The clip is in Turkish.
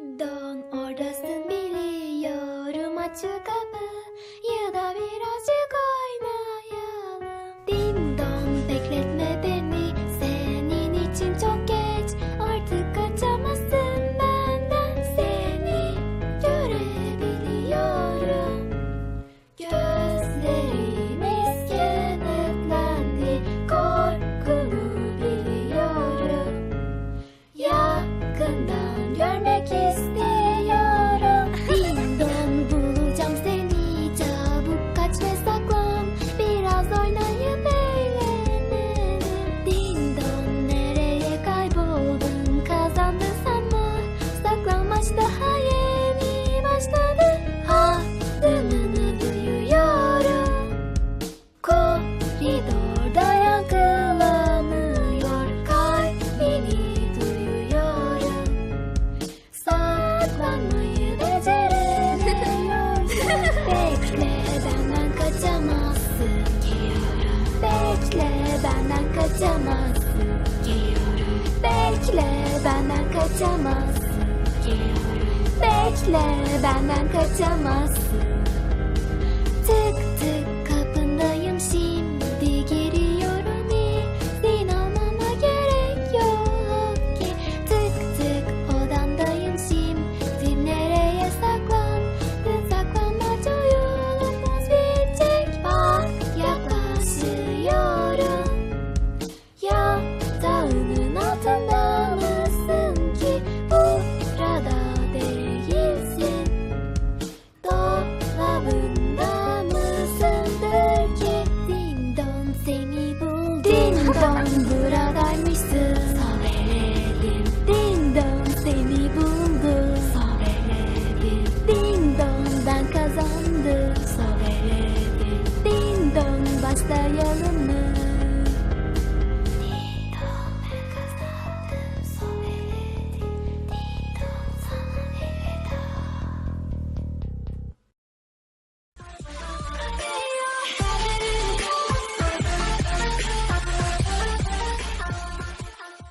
Don oradasın biliyorum açık kapı ya da bir Bekle benden kaçamazsın Geliyorum Bekle benden kaçamazsın Geliyorum Bekle benden kaçamazsın Geliyorum Bekle benden kaçamazsın sen buradaymışsın. Seni buldu. Sabredelim din ben kazandım. Sabredelim din don